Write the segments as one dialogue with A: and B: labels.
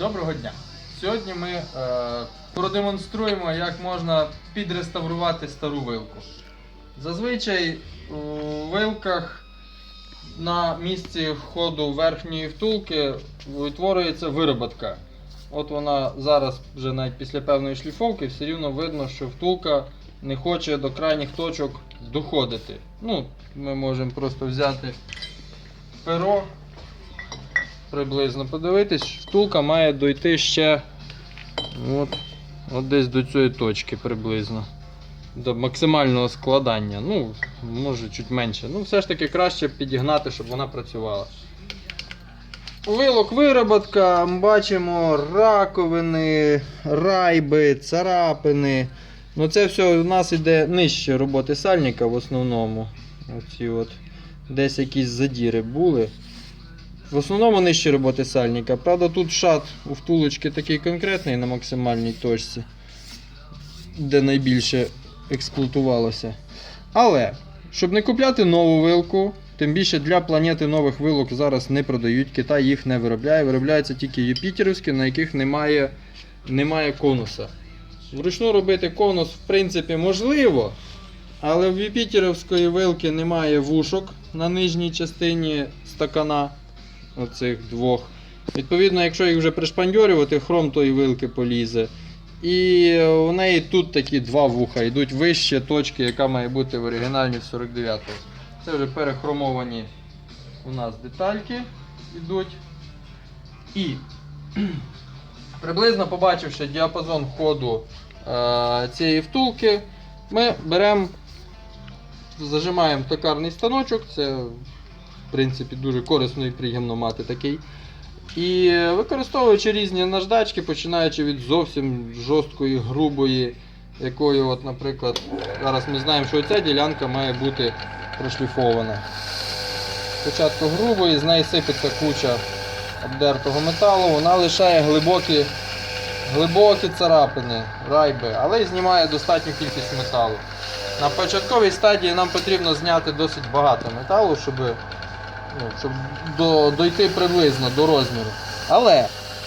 A: Доброго дня! Сьогодні ми е, продемонструємо, як можна підреставрувати стару вилку. Зазвичай у вилках на місці входу верхньої втулки утворюється вироботка. От вона зараз, вже навіть після певної шліфовки, все рівно видно, що втулка не хоче до крайніх точок доходити. Ну, ми можемо просто взяти перо, приблизно подивитись, втулка має дойти ще от, от десь до цієї точки приблизно. До максимального складання. Ну, може чуть менше. Ну, все ж таки краще підігнати, щоб вона працювала. Вилок вироботка, бачимо раковини, райби, царапини. Ну це все у нас іде нижче роботи сальника в основному. Оці от. Десь якісь задіри були. В основному нижче роботи сальника. Правда, тут шат у втулочки такий конкретний на максимальній точці, де найбільше експлуатувалося. Але, щоб не купляти нову вилку, тим більше для планети нових вилок зараз не продають, Китай їх не виробляє. Виробляються тільки юпітерівські, на яких немає, немає конуса. Вручну робити конус, в принципі, можливо, але в юпітерівської вилки немає вушок на нижній частині стакана. Оцих двох. Відповідно, якщо їх вже пришпандьорювати, хром тої вилки полізе. І у неї тут такі два вуха йдуть вище точки, яка має бути в оригінальній в 49 Це вже перехромовані у нас детальки йдуть. І приблизно побачивши діапазон ходу е, цієї втулки, ми беремо, зажимаємо токарний станочок. Це в принципі дуже корисно і приємно мати такий. І використовуючи різні наждачки, починаючи від зовсім жорсткої, грубої, якою, от, наприклад, зараз ми знаємо, що ця ділянка має бути прошліфована. Спочатку грубої, з неї сипеться куча обдертого металу, вона лишає глибокі, глибокі царапини, райби, але й знімає достатню кількість металу. На початковій стадії нам потрібно зняти досить багато металу, щоб ну, щоб до, дойти приблизно до розміру. Але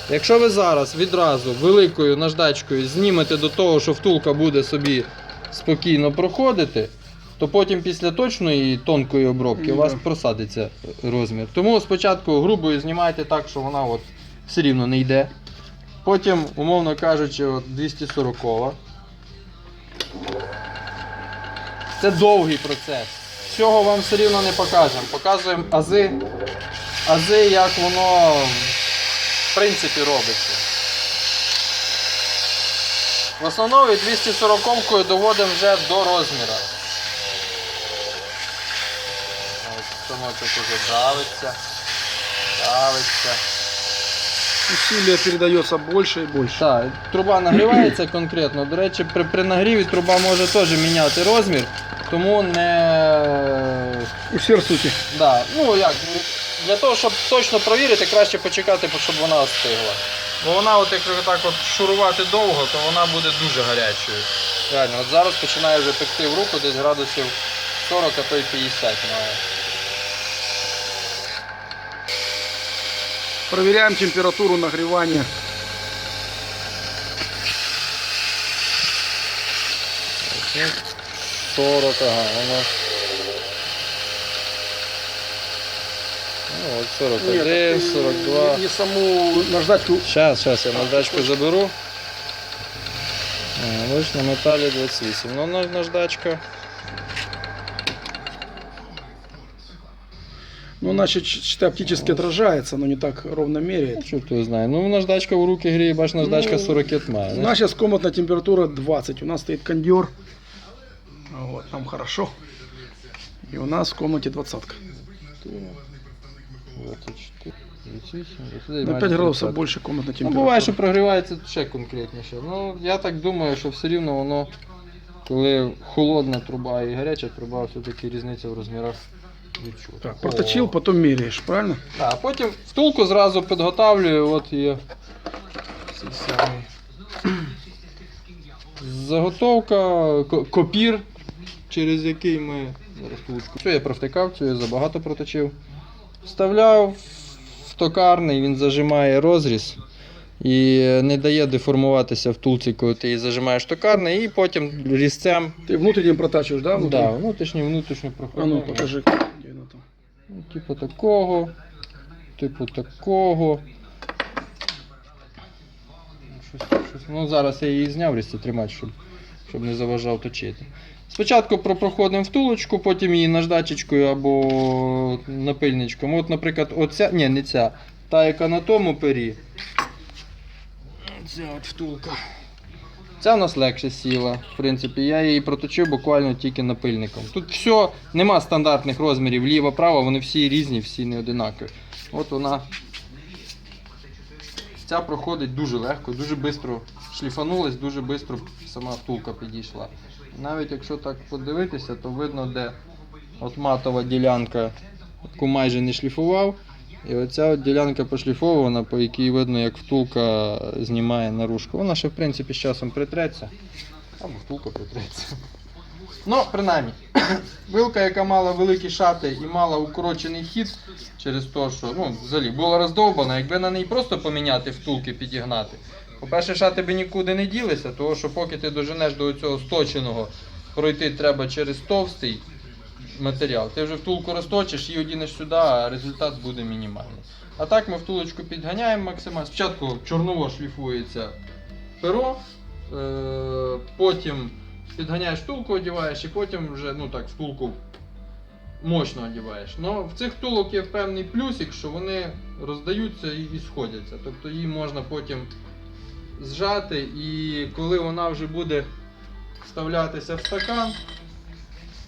A: якщо ви зараз відразу великою наждачкою знімете до того, що втулка буде собі спокійно проходити, то потім після точної тонкої обробки у вас просадиться розмір. Тому спочатку грубою знімайте так, що вона от все рівно не йде. Потім, умовно кажучи, от 240. Це довгий процес. Всього вам все рівно не покажемо. Показуємо ази, ази, як воно в принципі робиться. В основному 240-кою доводимо вже до розміру. Ось Станочок уже давиться, давиться.
B: Усилие передается больше и больше.
A: Так, труба нагрівається конкретно. До речі, при, при нагріві труба може теж міняти розмір, тому не.
B: Усердствуйте.
A: Да, ну як, для того, щоб точно провірити, краще почекати, щоб вона остигла. Бо вона, от, якщо так от шурувати довго, то вона буде дуже гарячою. Реально, от зараз починає вже пекти в руку десь градусів 40, а то й 50 має.
B: Проверяем температуру нагревания.
A: 40, ага, воно. Ну, от 41,
B: Нет,
A: 42.
B: Не, не саму наждачку.
A: Сейчас, сейчас я наждачку заберу. Ось на металі 28. Ну, наж- наждачка.
B: Ну, значит, ч- считай, оптически отражается, но не так ровно меряет.
A: Що хто знає. Ну, наждачка в руки гріє, бач, наждачка
B: Ну,
A: 40 має.
B: У
A: знаєш.
B: нас сейчас комнатная температура 20. У нас стоит кондер. Вот, там хорошо. И у нас в комнате двадцатка.
A: 24, 28,
B: На
A: майже
B: 5 градусов
A: 30.
B: больше комнатной
A: Ну,
B: температуры.
A: буває, що прогрівається ще конкретніше. Ну, я так думаю, що все рівно воно, коли холодна труба і гаряча труба, все-таки різниця в розмірах
B: Так, проточил, потом меряешь, правильно?
A: Так, а потім втулку зразу підготавлюю, от є. Заготовка, копір, через який ми зараз втулочку. Цю я провтикав, цю я забагато проточив. Вставляв в токарний, він зажимає розріз. і не дає деформуватися втулці, коли ти її зажимаєш токарне, і потім різцем
B: Ты внутренним протачиваешь, да? внутрь?
A: да, внутрішньо внутрішньо
B: А ну, покажи. Где оно там?
A: Ну, Типу такого, типу такого. Щось, щось. Ну, зараз я її зняв різці тримати, щоб, щоб не заважав точити. Спочатку проходимо втулочку, потім її наждачечкою або напильничком. От, наприклад, оця, ні, не ця, та, яка на тому пері. Ця от втулка. Ця у нас легше сіла. В принципі, я її проточив буквально тільки напильником. Тут все, нема стандартних розмірів, ліва, права, вони всі різні, всі не одинакові. От вона. Ця проходить дуже легко, дуже швидко шліфанулась, дуже швидко сама втулка підійшла. Навіть якщо так подивитися, то видно, де от матова ділянка, яку майже не шліфував. І оця от ділянка пошліфована, по якій видно, як втулка знімає наружку. Вона ще в принципі з часом притреться. Або втулка притреться. Ну, принаймні, вилка, яка мала великі шати і мала укорочений хід через те, що ну, взагалі була роздовбана, якби на неї просто поміняти втулки, підігнати. По-перше, шати би нікуди не ділися, тому що поки ти доженеш до цього сточеного, пройти треба через товстий матеріал. Ти вже втулку розточиш і одінеш сюди, а результат буде мінімальний. А так ми втулочку підганяємо максимально. Спочатку чорново шліфується перо, е- потім підганяєш втулку, одіваєш, і потім вже ну так, втулку мощно одіваєш. Но в цих втулок є певний плюсик, що вони роздаються і сходяться. Тобто її можна потім зжати, і коли вона вже буде вставлятися в стакан,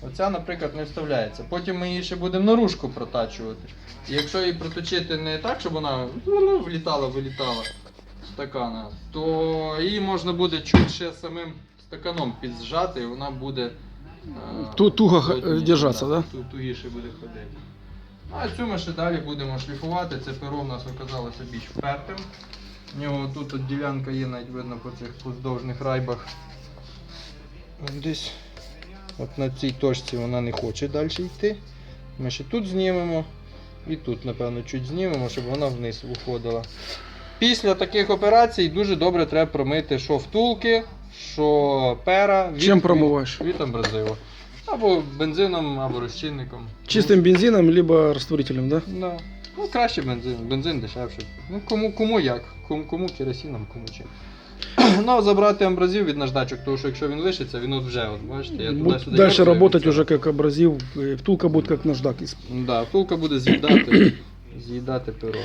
A: Оця, наприклад, не вставляється. Потім ми її ще будемо наружку протачувати. І якщо її проточити не так, щоб вона ну, влітала, вилітала стакана, то її можна буде чуть ще самим стаканом підзжати, і вона буде е,
B: Ту- туго
A: плотніше,
B: держаться, да?
A: ту- Тугіше буде ходити. А цю ми ще далі будемо шліфувати. Це перо в нас оказалося більш впертим. У нього тут от ділянка є, навіть видно по цих поздовжних райбах. Десь от на цій точці вона не хоче далі йти. Ми ще тут знімемо і тут, напевно, чуть знімемо, щоб вона вниз уходила. Після таких операцій дуже добре треба промити що втулки, що пера. від-
B: Чем промываешь?
A: Від амбразива. Або бензином, або розчинником.
B: Чистым бензином, либо растворителем, да?
A: Да. Ну, краще бензин, бензин дешевше. Ну, кому, кому як, кому, кому керосином, кому чим. ну, а забрати амбразив від наждачок, тому що якщо він лишиться, він от вже, от, бачите, я
B: Будь
A: туди-сюди.
B: дальше
A: дергаю,
B: работать
A: він це-
B: уже как абразив. э, Втулка будет как наждак. из-
A: Да, втулка буде з'їдати, з'їдати перо.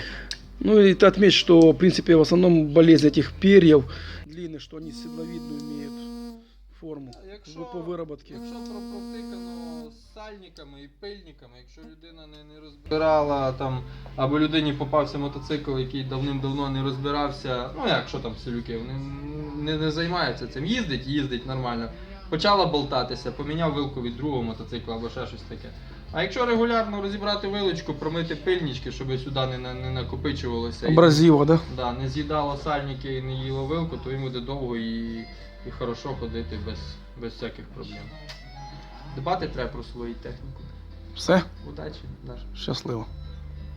B: Ну и ты отметь, что в принципе в основном болезнь этих перьев длинных, что они седловидную имеют форму
A: Якщо,
B: по выработке.
A: якщо про провтикано сальниками і пильниками, якщо людина не, не розбирала там, або людині попався мотоцикл, який давним-давно не розбирався, ну як що там селюки, вони не, не займаються цим. Їздить, їздить нормально. Почала болтатися, поміняв вилку від другого мотоцикла або ще щось таке. А якщо регулярно розібрати вилочку, промити пильнички, щоб сюди не, не накопичувалося. і-
B: да?
A: Да, не з'їдало сальники і не їло вилку, то йому буде довго і, і хорошо ходити без, без всяких проблем. Дбати треба про свою техніку.
B: Все,
A: Удачі, Наш.
B: щасливо.